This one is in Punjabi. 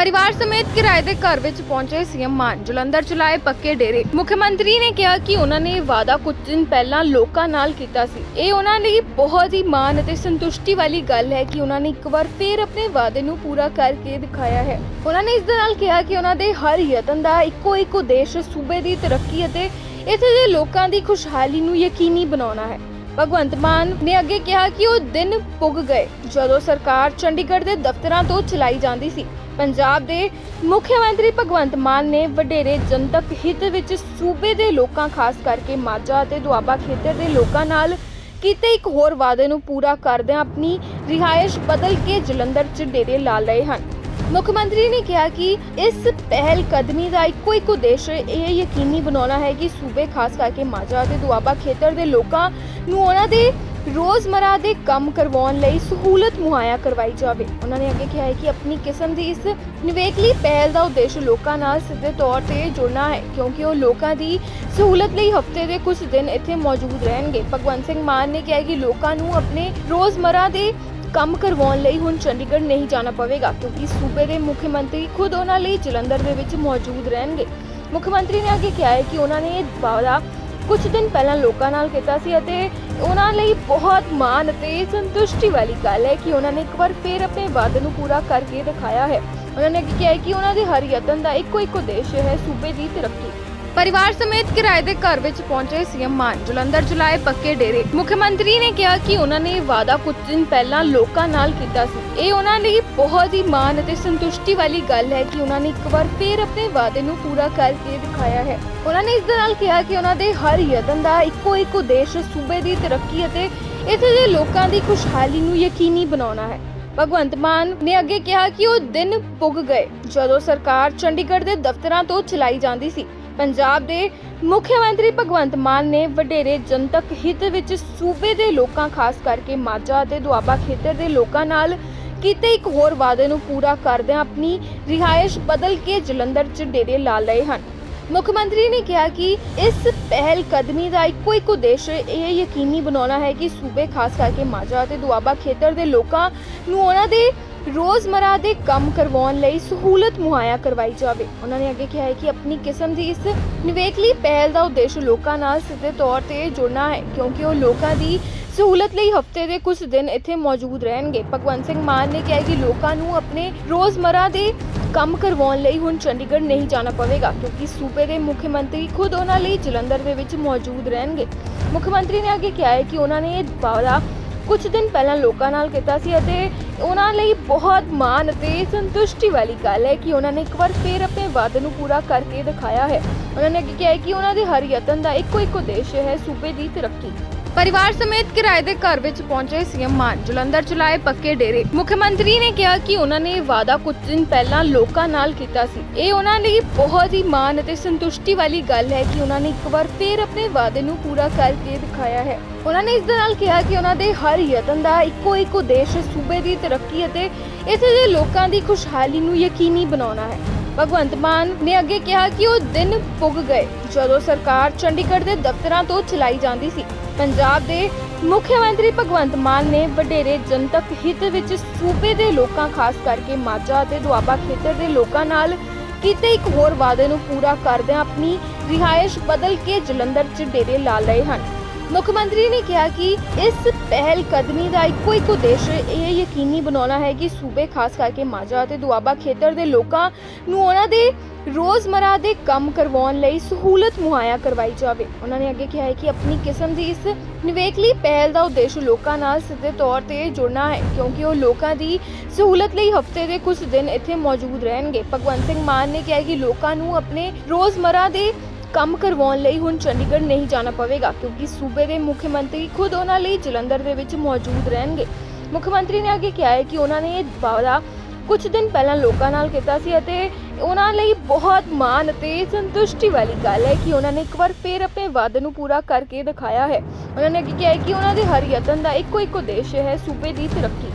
ਪਰਿਵਾਰ ਸਮੇਤ ਕਿਰਾਏ ਦੇ ਘਰ ਵਿੱਚ ਪਹੁੰਚੇ ਸੀਐਮ ਮਾਨ ਜਲੰਧਰ ਚ ਪੱਕੇ ਡੇਰੇ। ਮੁੱਖ ਮੰਤਰੀ ਨੇ ਕਿਹਾ ਕਿ ਉਹਨਾਂ ਨੇ ਵਾਅਦਾ ਕੁਝ ਦਿਨ ਪਹਿਲਾਂ ਲੋਕਾਂ ਨਾਲ ਕੀਤਾ ਸੀ। ਇਹ ਉਹਨਾਂ ਲਈ ਬਹੁਤ ਹੀ ਮਾਣ ਅਤੇ ਸੰਤੁਸ਼ਟੀ ਵਾਲੀ ਗੱਲ ਹੈ ਕਿ ਉਹਨਾਂ ਨੇ ਇੱਕ ਵਾਰ ਫੇਰ ਆਪਣੇ ਵਾਅਦੇ ਨੂੰ ਪੂਰਾ ਕਰਕੇ ਦਿਖਾਇਆ ਹੈ। ਉਹਨਾਂ ਨੇ ਇਸ ਦੇ ਨਾਲ ਕਿਹਾ ਕਿ ਉਹਨਾਂ ਦੇ ਹਰ ਯਤਨ ਦਾ ਇੱਕੋ ਇੱਕ ਉਦੇਸ਼ ਸੂਬੇ ਦੀ ਤਰੱਕੀ ਅਤੇ ਇੱਥੇ ਦੇ ਲੋਕਾਂ ਦੀ ਖੁਸ਼ਹਾਲੀ ਨੂੰ ਯਕੀਨੀ ਬਣਾਉਣਾ ਹੈ। ਭਗਵੰਤ ਮਾਨ ਨੇ ਅੱਗੇ ਕਿਹਾ ਕਿ ਉਹ ਦਿਨ ਪੁੱਗ ਗਏ ਜਦੋਂ ਸਰਕਾਰ ਚੰਡੀਗੜ੍ਹ ਦੇ ਦਫ਼ਤਰਾਂ ਤੋਂ ਚਲਾਈ ਜਾਂਦੀ ਸੀ। ਪੰਜਾਬ ਦੇ ਮੁੱਖ ਮੰਤਰੀ ਭਗਵੰਤ ਮਾਨ ਨੇ ਵਡੇਰੇ ਜਨਤਕ ਹਿੱਤ ਵਿੱਚ ਸੂਬੇ ਦੇ ਲੋਕਾਂ, ਖਾਸ ਕਰਕੇ ਮਾਝਾ ਅਤੇ ਦੁਆਬਾ ਖੇਤਰ ਦੇ ਲੋਕਾਂ ਨਾਲ ਕੀਤੇ ਇੱਕ ਹੋਰ ਵਾਅਦੇ ਨੂੰ ਪੂਰਾ ਕਰਦਿਆਂ ਆਪਣੀ ਰਿਹਾਇਸ਼ ਬਦਲ ਕੇ ਜਲੰਧਰ 'ਚ ਡੇਰੇ ਲਾ ਲਏ ਹਨ। ਮੁੱਖ ਮੰਤਰੀ ਨੇ ਕਿਹਾ ਕਿ ਇਸ ਪਹਿਲ ਕਦਮੀ ਦਾ ਇੱਕੋ ਇੱਕ ਉਦੇਸ਼ ਇਹ ਯਕੀਨੀ ਬਣਾਉਣਾ ਹੈ ਕਿ ਸੂਬੇ, ਖਾਸ ਕਰਕੇ ਮਾਝਾ ਅਤੇ ਦੁਆਬਾ ਖੇਤਰ ਦੇ ਲੋਕਾਂ ਨੂੰ ਉਹਨਾਂ ਦੇ ਰੋਜ਼ਮਰਾ ਦੇ ਕੰਮ ਕਰਵਾਉਣ ਲਈ ਸਹੂਲਤ ਮੁਹੱਈਆ ਕਰਵਾਈ ਜਾਵੇ। ਉਹਨਾਂ ਨੇ ਅੱਗੇ ਕਿਹਾ ਹੈ ਕਿ ਆਪਣੀ ਕਿਸਮ ਦੀ ਇਸ ਨਿਵੇਕਲੀ ਪਹਿਲ ਦਾ ਉਦੇਸ਼ ਲੋਕਾਂ ਨਾਲ ਸਿੱਧੇ ਤੌਰ ਤੇ ਜੁੜਨਾ ਹੈ, ਕਿਉਂਕਿ ਉਹ ਲੋਕਾਂ ਦੀ ਸਹੂਲਤ ਲਈ ਹਫ਼ਤੇ ਦੇ ਕੁਝ ਦਿਨ ਇੱਥੇ ਮੌਜੂਦ ਰਹਿਣਗੇ। ਭਗਵੰਤ ਸਿੰਘ ਮਾਨ ਨੇ ਕਿਹਾ ਕਿ ਲੋਕਾਂ ਨੂੰ ਆਪਣੇ ਰੋਜ਼ਮਰਾ ਦੇ ਕੰਮ ਕਰਵਾਉਣ ਲਈ ਹੁਣ ਚੰਡੀਗੜ੍ਹ ਨਹੀਂ ਜਾਣਾ ਪਵੇਗਾ, ਕਿਉਂਕਿ ਸੂਬੇ ਦੇ ਮੁੱਖ ਮੰਤਰੀ ਖੁਦ ਉਹਨਾਂ ਲਈ ਜਲੰਧਰ ਦੇ ਵਿੱਚ ਮੌਜੂਦ ਰਹਿਣਗੇ। ਮੁੱਖ ਮੰਤਰੀ ਨੇ ਅੱਗੇ ਕਿਹਾ ਹੈ ਕਿ ਉਹਨਾਂ ਨੇ ਇਹ ਵਾਅਦਾ ਕੁਝ ਦਿਨ ਪਹਿਲਾਂ ਲੋਕਾਂ ਨਾਲ ਕੀਤਾ ਸੀ ਅਤੇ ਉਹਨਾਂ ਲਈ ਬਹੁਤ ਮਾਣ ਅਤੇ ਸੰਤੁਸ਼ਟੀ ਵਾਲੀ ਗੱਲ ਹੈ ਕਿ ਉਹਨਾਂ ਨੇ ਇੱਕ ਵਾਰ ਫਿਰ ਆਪਣੇ ਵਾਅਦੇ ਨੂੰ ਪੂਰਾ ਕਰਕੇ ਦਿਖਾਇਆ ਹੈ। ਉਹਨਾਂ ਨੇ ਅੱਗੇ ਕਿਹਾ ਹੈ ਕਿ ਉਹਨਾਂ ਦੇ ਹਰ ਯਤਨ ਦਾ ਇੱਕੋ ਇੱਕ ਉਦੇਸ਼ ਹੈ ਸੂਬੇ ਦੀ ਤਰੱਕੀ। ਪਰਿਵਾਰ ਸਮੇਤ ਕਿਰਾਏ ਦੇ ਘਰ ਵਿੱਚ ਪਹੁੰਚੇ ਸੀਐਮ ਮਾਨ ਜਲੰਧਰ ਚ ਪੱਕੇ ਡੇਰੇ। ਮੁੱਖ ਮੰਤਰੀ ਨੇ ਕਿਹਾ ਕਿ ਉਹਨਾਂ ਨੇ ਇਹ ਵਾਅਦਾ ਕੁਝ ਦਿਨ ਪਹਿਲਾਂ ਲੋਕਾਂ ਨਾਲ ਕੀਤਾ ਸੀ। ਇਹ ਉਹਨਾਂ ਲਈ ਬਹੁਤ ਹੀ ਮਾਣ ਅਤੇ ਸੰਤੁਸ਼ਟੀ ਵਾਲੀ ਗੱਲ ਹੈ ਕਿ ਉਹਨਾਂ ਨੇ ਇੱਕ ਵਾਰ ਫੇਰ ਆਪਣੇ ਵਾਅਦੇ ਨੂੰ ਪੂਰਾ ਕਰਕੇ ਦਿਖਾਇਆ ਹੈ। ਉਹਨਾਂ ਨੇ ਇਸ ਦੇ ਨਾਲ ਕਿਹਾ ਕਿ ਉਹਨਾਂ ਦੇ ਹਰ ਯਤਨ ਦਾ ਇੱਕੋ ਇੱਕ ਉਦੇਸ਼ ਸੂਬੇ ਦੀ ਤਰੱਕੀ ਅਤੇ ਇੱਥੇ ਦੇ ਲੋਕਾਂ ਦੀ ਖੁਸ਼ਹਾਲੀ ਨੂੰ ਯਕੀਨੀ ਬਣਾਉਣਾ ਹੈ। ਭਗਵੰਤ ਮਾਨ ਨੇ ਅੱਗੇ ਕਿਹਾ ਕਿ ਉਹ ਦਿਨ ਪੁੱਗ ਗਏ, ਜਦੋਂ ਸਰਕਾਰ ਚੰਡੀਗੜ੍ਹ ਦੇ ਦਫ਼ਤਰਾਂ ਤੋਂ ਚਲਾਈ ਜਾਂਦੀ ਸੀ। ਪੰਜਾਬ ਦੇ ਮੁੱਖ ਮੰਤਰੀ ਭਗਵੰਤ ਮਾਨ ਨੇ ਵਡੇਰੇ ਜਨਤਕ ਹਿੱਤ ਵਿੱਚ ਸੂਬੇ ਦੇ ਲੋਕਾਂ, ਖਾਸ ਕਰਕੇ ਮਾਝਾ ਅਤੇ ਦੁਆਬਾ ਖੇਤਰ ਦੇ ਲੋਕਾਂ ਨਾਲ ਕੀਤੇ ਇੱਕ ਹੋਰ ਵਾਅਦੇ ਨੂੰ ਪੂਰਾ ਕਰਦਿਆਂ ਆਪਣੀ ਰਿਹਾਇਸ਼ ਬਦਲ ਕੇ ਜਲੰਧਰ 'ਚ ਡੇਰੇ ਲਾ ਲਏ ਹਨ। ਮੁੱਖ ਮੰਤਰੀ ਨੇ ਕਿਹਾ ਕਿ ਇਸ ਪਹਿਲ ਕਦਮੀ ਦਾ ਇੱਕੋ ਇੱਕ ਉਦੇਸ਼ ਇਹ ਯਕੀਨੀ ਬਣਾਉਣਾ ਹੈ ਕਿ ਸੂਬੇ, ਖਾਸ ਕਰਕੇ ਮਾਝਾ ਅਤੇ ਦੁਆਬਾ ਖੇਤਰ ਦੇ ਲੋਕਾਂ ਨੂੰ ਉਹਨਾਂ ਦੇ ਰੋਜ਼ਮਰਾ ਦੇ ਕੰਮ ਕਰਵਾਉਣ ਲਈ ਸਹੂਲਤ ਮੁਹੱਈਆ ਕਰਵਾਈ ਜਾਵੇ। ਉਹਨਾਂ ਨੇ ਅੱਗੇ ਕਿਹਾ ਹੈ ਕਿ ਆਪਣੀ ਕਿਸਮ ਦੀ ਇਸ ਨਿਵੇਕਲੀ ਪਹਿਲ ਦਾ ਉਦੇਸ਼ ਲੋਕਾਂ ਨਾਲ ਸਿੱਧੇ ਤੌਰ ਤੇ ਜੁੜਨਾ ਹੈ, ਕਿਉਂਕਿ ਉਹ ਲੋਕਾਂ ਦੀ ਸਹੂਲਤ ਲਈ ਹਫ਼ਤੇ ਦੇ ਕੁਝ ਦਿਨ ਇੱਥੇ ਮੌਜੂਦ ਰਹਿਣਗੇ। ਭਗਵੰਤ ਸਿੰਘ ਮਾਨ ਨੇ ਕਿਹਾ ਕਿ ਲੋਕਾਂ ਨੂੰ ਆਪਣੇ ਰੋਜ਼ਮਰਾ ਦੇ ਕੰਮ ਕਰਵਾਉਣ ਲਈ ਹੁਣ ਚੰਡੀਗੜ੍ਹ ਨਹੀਂ ਜਾਣਾ ਪਵੇਗਾ, ਕਿਉਂਕਿ ਸੂਬੇ ਦੇ ਮੁੱਖ ਮੰਤਰੀ ਖੁਦ ਉਹਨਾਂ ਲਈ ਜਲੰਧਰ ਦੇ ਵਿੱਚ ਮੌਜੂਦ ਰਹਿਣਗੇ। ਮੁੱਖ ਮੰਤਰੀ ਨੇ ਅੱਗੇ ਕਿਹਾ ਹੈ ਕਿ ਉਹਨਾਂ ਨੇ ਇਹ ਵਾਅਦਾ ਕੁਝ ਦਿਨ ਪਹਿਲਾਂ ਲੋਕਾਂ ਨਾਲ ਕੀਤਾ ਸੀ ਅਤੇ ਉਹਨਾਂ ਲਈ ਬਹੁਤ ਮਾਣ ਅਤੇ ਸੰਤੁਸ਼ਟੀ ਵਾਲੀ ਗੱਲ ਹੈ ਕਿ ਉਹਨਾਂ ਨੇ ਇੱਕ ਵਾਰ ਫੇਰ ਆਪਣੇ ਵਾਅਦੇ ਨੂੰ ਪੂਰਾ ਕਰਕੇ ਦਿਖਾਇਆ ਹੈ। ਉਹਨਾਂ ਨੇ ਕਿਹਾ ਹੈ ਕਿ ਉਹਨਾਂ ਦੇ ਹਰ ਯਤਨ ਦਾ ਇੱਕੋ ਇੱਕ ਉਦੇਸ਼ ਹੈ ਸੂਬੇ ਦੀ ਤਰੱਕੀ। ਪਰਿਵਾਰ ਸਮੇਤ ਕਿਰਾਏ ਦੇ ਘਰ ਵਿੱਚ ਪਹੁੰਚੇ ਸੀਐਮ ਮਾਨ। ਜਲੰਧਰ ਚ ਪੱਕੇ ਡੇਰੇ। ਮੁੱਖ ਮੰਤਰੀ ਨੇ ਕਿਹਾ ਕਿ ਉਹਨਾਂ ਨੇ ਵਾਅਦਾ ਕੁਝ ਦਿਨ ਪਹਿਲਾਂ ਲੋਕਾਂ ਨਾਲ ਕੀਤਾ ਸੀ। ਇਹ ਉਹਨਾਂ ਲਈ ਬਹੁਤ ਹੀ ਮਾਣ ਅਤੇ ਸੰਤੁਸ਼ਟੀ ਵਾਲੀ ਗੱਲ ਹੈ ਕਿ ਉਹਨਾਂ ਨੇ ਇੱਕ ਵਾਰ ਫੇਰ ਆਪਣੇ ਵਾਅਦੇ ਨੂੰ ਪੂਰਾ ਕਰਕੇ ਦਿਖਾਇਆ ਹੈ। ਉਹਨਾਂ ਨੇ ਇਸ ਦੇ ਨਾਲ ਕਿਹਾ ਕਿ ਉਹਨਾਂ ਦੇ ਹਰ ਯਤਨ ਦਾ ਇੱਕੋ ਇੱਕ ਉਦੇਸ਼ ਸੂਬੇ ਦੀ ਤਰੱਕੀ ਅਤੇ ਇੱਥੇ ਦੇ ਲੋਕਾਂ ਦੀ ਖੁਸ਼ਹਾਲੀ ਨੂੰ ਯਕੀਨੀ ਬਣਾਉਣਾ ਹੈ। ਭਗਵੰਤ ਮਾਨ ਨੇ ਅੱਗੇ ਕਿਹਾ ਕਿ ਉਹ ਦਿਨ ਪੁੱਗ ਗਏ, ਜਦੋਂ ਸਰਕਾਰ ਚੰਡੀਗੜ੍ਹ ਦੇ ਦਫ਼ਤਰਾਂ ਤੋਂ ਚਲਾਈ ਜਾਂਦੀ ਸੀ। ਪੰਜਾਬ ਦੇ ਮੁੱਖ ਮੰਤਰੀ ਭਗਵੰਤ ਮਾਨ ਨੇ ਵਡੇਰੇ ਜਨਤਕ ਹਿੱਤ ਵਿੱਚ ਸੂਬੇ ਦੇ ਲੋਕਾਂ, ਖਾਸ ਕਰਕੇ ਮਾਝਾ ਅਤੇ ਦੁਆਬਾ ਖੇਤਰ ਦੇ ਲੋਕਾਂ ਨਾਲ ਕੀਤੇ ਇੱਕ ਹੋਰ ਵਾਅਦੇ ਨੂੰ ਪੂਰਾ ਕਰਦਿਆਂ ਆਪਣੀ ਰਿਹਾਇਸ਼ ਬਦਲ ਕੇ ਜਲੰਧਰ 'ਚ ਡੇਰੇ ਲਾ ਲਏ ਹਨ। ਮੁੱਖ ਮੰਤਰੀ ਨੇ ਕਿਹਾ ਕਿ ਇਸ ਪਹਿਲ ਕਦਮੀ ਦਾ ਇੱਕੋ ਇੱਕ ਉਦੇਸ਼ ਇਹ ਯਕੀਨੀ ਬਣਾਉਣਾ ਹੈ ਕਿ ਸੂਬੇ, ਖਾਸ ਕਰਕੇ ਮਾਝਾ ਅਤੇ ਦੁਆਬਾ ਖੇਤਰ ਦੇ ਲੋਕਾਂ ਨੂੰ ਉਹਨਾਂ ਦੇ ਰੋਜ਼ਮਰਾ ਦੇ ਕੰਮ ਕਰਵਾਉਣ ਲਈ ਸਹੂਲਤ ਮੁਹੱਈਆ ਕਰਵਾਈ ਜਾਵੇ। ਉਹਨਾਂ ਨੇ ਅੱਗੇ ਕਿਹਾ ਹੈ ਕਿ ਆਪਣੀ ਕਿਸਮ ਦੀ ਇਸ ਨਿਵੇਕਲੀ ਪਹਿਲ ਦਾ ਉਦੇਸ਼ ਲੋਕਾਂ ਨਾਲ ਸਿੱਧੇ ਤੌਰ ਤੇ ਜੁੜਨਾ ਹੈ, ਕਿਉਂਕਿ ਉਹ ਲੋਕਾਂ ਦੀ ਸਹੂਲਤ ਲਈ ਹਫ਼ਤੇ ਦੇ ਕੁਝ ਦਿਨ ਇੱਥੇ ਮੌਜੂਦ ਰਹਿਣਗੇ। ਭਗਵੰਤ ਸਿੰਘ ਮਾਨ ਨੇ ਕਿਹਾ ਕਿ ਲੋਕਾਂ ਨੂੰ ਆਪਣੇ ਰੋਜ਼ਮਰਾ ਦੇ ਕੰਮ ਕਰਵਾਉਣ ਲਈ ਹੁਣ ਚੰਡੀਗੜ੍ਹ ਨਹੀਂ ਜਾਣਾ ਪਵੇਗਾ, ਕਿਉਂਕਿ ਸੂਬੇ ਦੇ ਮੁੱਖ ਮੰਤਰੀ ਖੁਦ ਉਹਨਾਂ ਲਈ ਜਲੰਧਰ ਦੇ ਵਿੱਚ ਮੌਜੂਦ ਰਹਿਣਗੇ। ਮੁੱਖ ਮੰਤਰੀ ਨੇ ਅੱਗੇ ਕਿਹਾ ਹੈ ਕਿ ਉਹਨਾਂ ਨੇ ਇਹ ਵਾਅਦਾ ਕੁਝ ਦਿਨ ਪਹਿਲਾਂ ਲੋਕਾਂ ਨਾਲ ਕੀਤਾ ਸੀ ਅਤੇ ਉਹਨਾਂ ਲਈ ਬਹੁਤ ਮਾਣ ਅਤੇ ਸੰਤੁਸ਼ਟੀ ਵਾਲੀ ਗੱਲ ਹੈ ਕਿ ਉਹਨਾਂ ਨੇ ਇੱਕ ਵਾਰ ਫੇਰ ਆਪਣੇ ਵਾਅਦੇ ਨੂੰ ਪੂਰਾ ਕਰਕੇ ਦਿਖਾਇਆ ਹੈ। ਉਹਨਾਂ ਨੇ ਅੱਗੇ ਕਿਹਾ ਹੈ ਕਿ ਉਹਨਾਂ ਦੇ ਹਰ ਯਤਨ ਦਾ ਇੱਕੋ ਇੱਕ ਉਦੇਸ਼ ਹੈ ਸੂਬੇ ਦੀ ਤਰੱਕੀ।